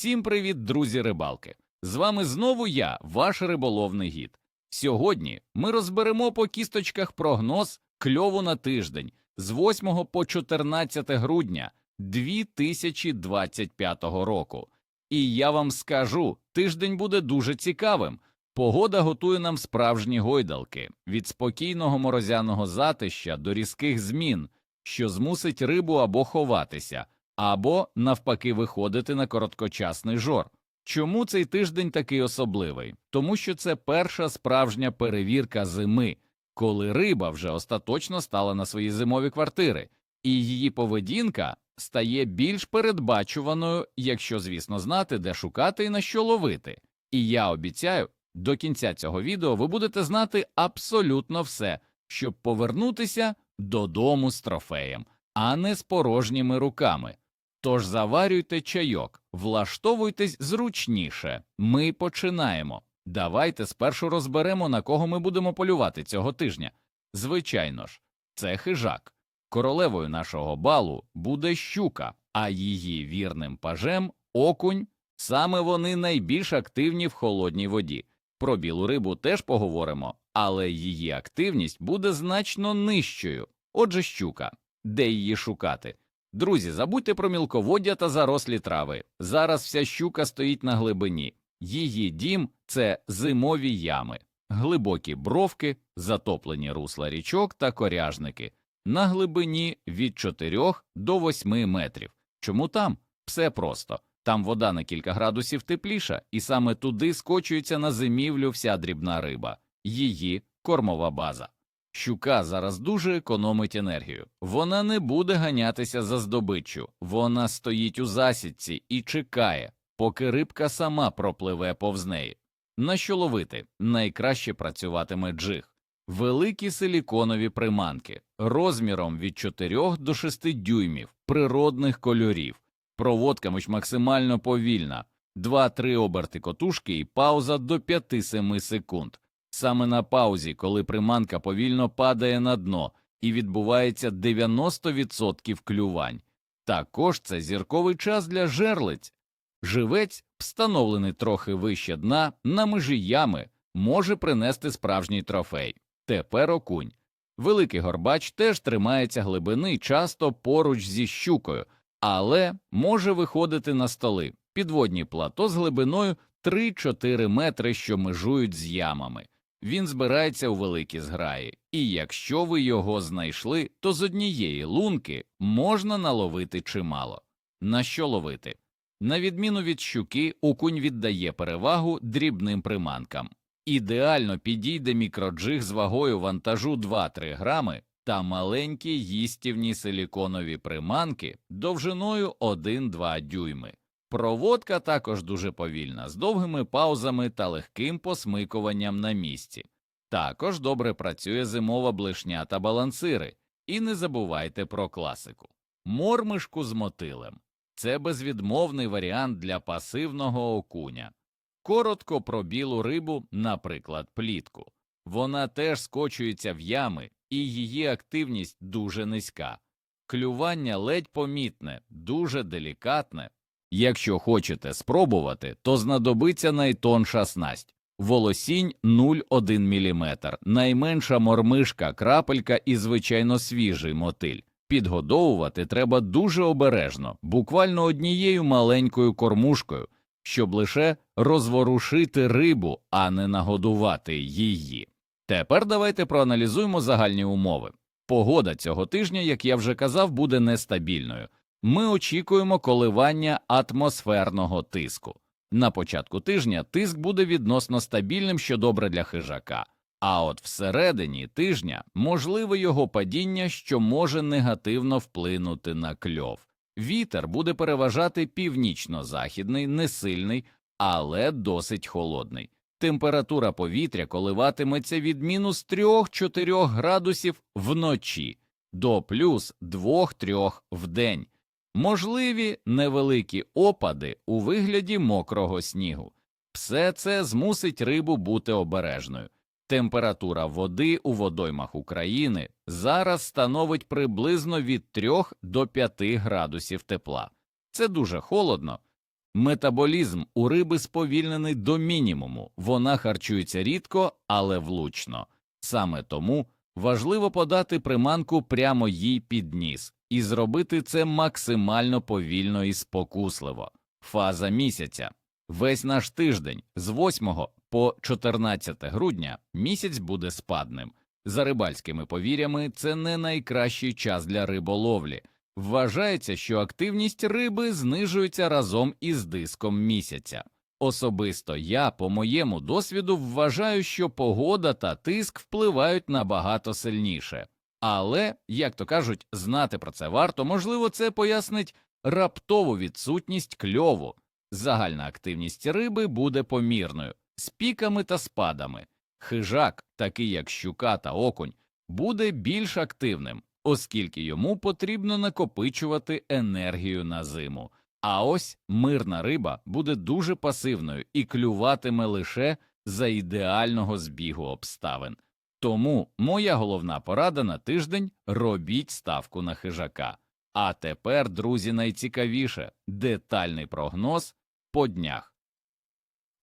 Всім привіт, друзі рибалки! З вами знову я, ваш риболовний гід. Сьогодні ми розберемо по кісточках прогноз кльову на тиждень з 8 по 14 грудня 2025 року. І я вам скажу, тиждень буде дуже цікавим. Погода готує нам справжні гойдалки від спокійного морозяного затища до різких змін, що змусить рибу або ховатися, або навпаки виходити на короткочасний жор. Чому цей тиждень такий особливий? Тому що це перша справжня перевірка зими, коли риба вже остаточно стала на свої зимові квартири, і її поведінка стає більш передбачуваною, якщо, звісно, знати, де шукати і на що ловити. І я обіцяю, до кінця цього відео ви будете знати абсолютно все, щоб повернутися додому з трофеєм, а не з порожніми руками. Тож заварюйте чайок, влаштовуйтесь зручніше. Ми починаємо. Давайте спершу розберемо, на кого ми будемо полювати цього тижня. Звичайно ж, це хижак. Королевою нашого балу буде щука, а її вірним пажем окунь. Саме вони найбільш активні в холодній воді. Про білу рибу теж поговоримо, але її активність буде значно нижчою. Отже, щука. Де її шукати? Друзі, забудьте про мілководдя та зарослі трави. Зараз вся щука стоїть на глибині. Її дім це зимові ями, глибокі бровки, затоплені русла річок та коряжники на глибині від 4 до 8 метрів. Чому там? Все просто. Там вода на кілька градусів тепліша, і саме туди скочується на зимівлю вся дрібна риба, її кормова база. Щука зараз дуже економить енергію. Вона не буде ганятися за здобиччю, вона стоїть у засідці і чекає, поки рибка сама пропливе повз неї. На що ловити найкраще працюватиме джиг. Великі силіконові приманки розміром від 4 до 6 дюймів природних кольорів, проводка максимально повільна, 2-3 оберти котушки і пауза до 5-7 секунд. Саме на паузі, коли приманка повільно падає на дно і відбувається 90% клювань. Також це зірковий час для жерлиць. Живець, встановлений трохи вище дна, на межі ями, може принести справжній трофей. Тепер окунь. Великий горбач теж тримається глибини часто поруч зі щукою, але може виходити на столи, підводні плато з глибиною 3-4 метри, що межують з ямами. Він збирається у великі зграї, і якщо ви його знайшли, то з однієї лунки можна наловити чимало. На що ловити? На відміну від щуки, окунь віддає перевагу дрібним приманкам. Ідеально підійде мікроджиг з вагою вантажу 2-3 грами та маленькі їстівні силіконові приманки довжиною 1-2 дюйми. Проводка також дуже повільна, з довгими паузами та легким посмикуванням на місці. Також добре працює зимова блишня та балансири, і не забувайте про класику. Мормишку з мотилем це безвідмовний варіант для пасивного окуня. Коротко про білу рибу, наприклад, плітку. Вона теж скочується в ями, і її активність дуже низька. Клювання ледь помітне, дуже делікатне. Якщо хочете спробувати, то знадобиться найтонша снасть. Волосінь 0,1 мм, найменша мормишка, крапелька і звичайно свіжий мотиль. Підгодовувати треба дуже обережно, буквально однією маленькою кормушкою, щоб лише розворушити рибу, а не нагодувати її. Тепер давайте проаналізуємо загальні умови. Погода цього тижня, як я вже казав, буде нестабільною. Ми очікуємо коливання атмосферного тиску. На початку тижня тиск буде відносно стабільним, що добре для хижака, а от всередині тижня можливе його падіння, що може негативно вплинути на кльов. Вітер буде переважати північно-західний, несильний, але досить холодний. Температура повітря коливатиметься від мінус 3-4 градусів вночі до плюс 2-3 вдень. Можливі невеликі опади у вигляді мокрого снігу. Все це змусить рибу бути обережною. Температура води у водоймах України зараз становить приблизно від 3 до 5 градусів тепла. Це дуже холодно, Метаболізм у риби сповільнений до мінімуму, вона харчується рідко, але влучно. Саме тому важливо подати приманку прямо їй під ніс і зробити це максимально повільно і спокусливо. Фаза місяця. Весь наш тиждень з 8 по 14 грудня місяць буде спадним. За рибальськими повір'ями, це не найкращий час для риболовлі. Вважається, що активність риби знижується разом із диском місяця. Особисто я, по моєму досвіду, вважаю, що погода та тиск впливають набагато сильніше. Але, як то кажуть, знати про це варто, можливо, це пояснить раптову відсутність кльову. Загальна активність риби буде помірною, з піками та спадами. Хижак, такий як щука та окунь, буде більш активним, оскільки йому потрібно накопичувати енергію на зиму. А ось мирна риба буде дуже пасивною і клюватиме лише за ідеального збігу обставин. Тому моя головна порада на тиждень робіть ставку на хижака. А тепер, друзі, найцікавіше детальний прогноз по днях.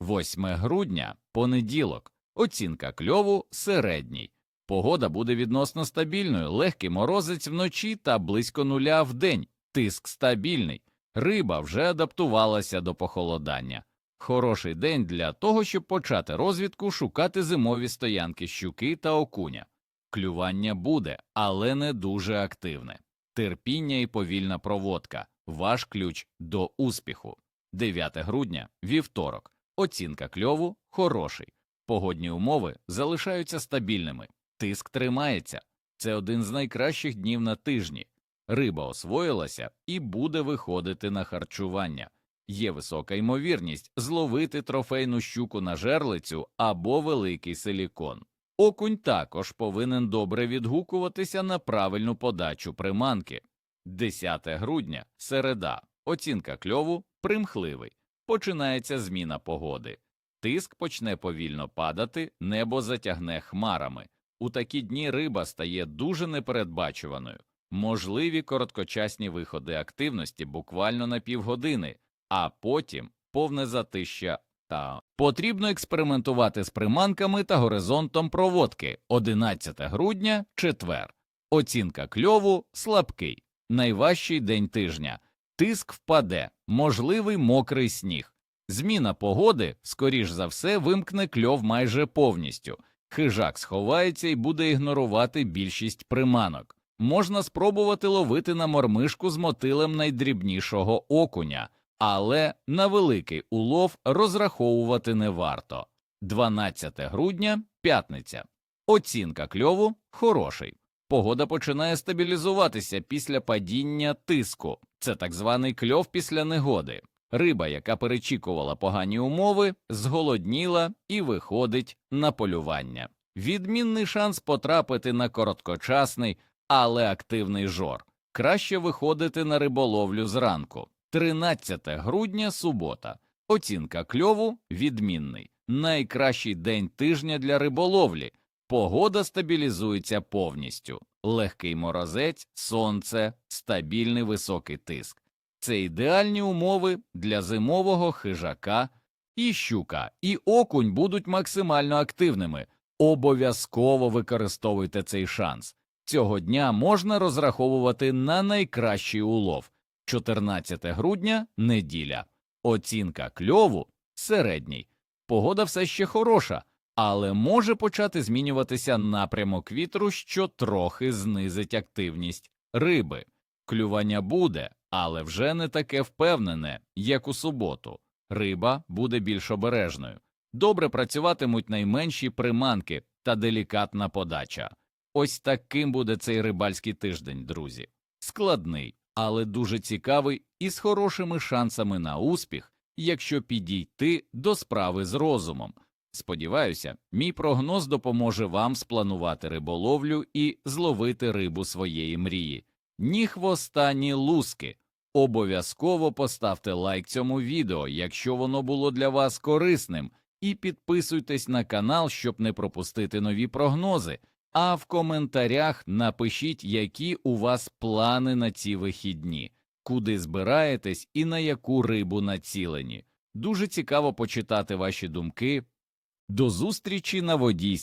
8 грудня, понеділок, оцінка кльову середній. Погода буде відносно стабільною, легкий морозець вночі та близько нуля в день, тиск стабільний, риба вже адаптувалася до похолодання. Хороший день для того, щоб почати розвідку, шукати зимові стоянки щуки та окуня. Клювання буде, але не дуже активне. Терпіння і повільна проводка ваш ключ до успіху. 9 грудня, вівторок. Оцінка кльову хороший. Погодні умови залишаються стабільними. Тиск тримається. Це один з найкращих днів на тижні. Риба освоїлася і буде виходити на харчування. Є висока ймовірність зловити трофейну щуку на жерлицю або великий силікон. Окунь також повинен добре відгукуватися на правильну подачу приманки. 10 грудня, середа, оцінка кльову примхливий. Починається зміна погоди. Тиск почне повільно падати, небо затягне хмарами. У такі дні риба стає дуже непередбачуваною. Можливі короткочасні виходи активності буквально на півгодини, а потім повне затища та потрібно експериментувати з приманками та горизонтом проводки 11 грудня, четвер. Оцінка кльову слабкий, найважчий день тижня. Тиск впаде, можливий мокрий сніг. Зміна погоди, скоріш за все, вимкне кльов майже повністю. Хижак сховається і буде ігнорувати більшість приманок. Можна спробувати ловити на мормишку з мотилем найдрібнішого окуня, але на великий улов розраховувати не варто. 12 грудня, п'ятниця. Оцінка кльову хороший. Погода починає стабілізуватися після падіння тиску. Це так званий кльов після негоди. Риба, яка перечікувала погані умови, зголодніла і виходить на полювання. Відмінний шанс потрапити на короткочасний, але активний жор. Краще виходити на риболовлю зранку. 13 грудня, субота. Оцінка кльову відмінний. Найкращий день тижня для риболовлі. Погода стабілізується повністю. Легкий морозець, сонце, стабільний високий тиск. Це ідеальні умови для зимового хижака і щука, і окунь будуть максимально активними. Обов'язково використовуйте цей шанс. Цього дня можна розраховувати на найкращий улов 14 грудня неділя. Оцінка кльову середній. Погода все ще хороша, але може почати змінюватися напрямок вітру, що трохи знизить активність риби. Клювання буде, але вже не таке впевнене, як у суботу. Риба буде більш обережною. Добре працюватимуть найменші приманки та делікатна подача. Ось таким буде цей рибальський тиждень, друзі. Складний, але дуже цікавий і з хорошими шансами на успіх, якщо підійти до справи з розумом. Сподіваюся, мій прогноз допоможе вам спланувати риболовлю і зловити рибу своєї мрії. Ні хвоста, ні луски. Обов'язково поставте лайк цьому відео, якщо воно було для вас корисним, і підписуйтесь на канал, щоб не пропустити нові прогнози. А в коментарях напишіть, які у вас плани на ці вихідні. куди збираєтесь і на яку рибу націлені. Дуже цікаво почитати ваші думки. До зустрічі на водій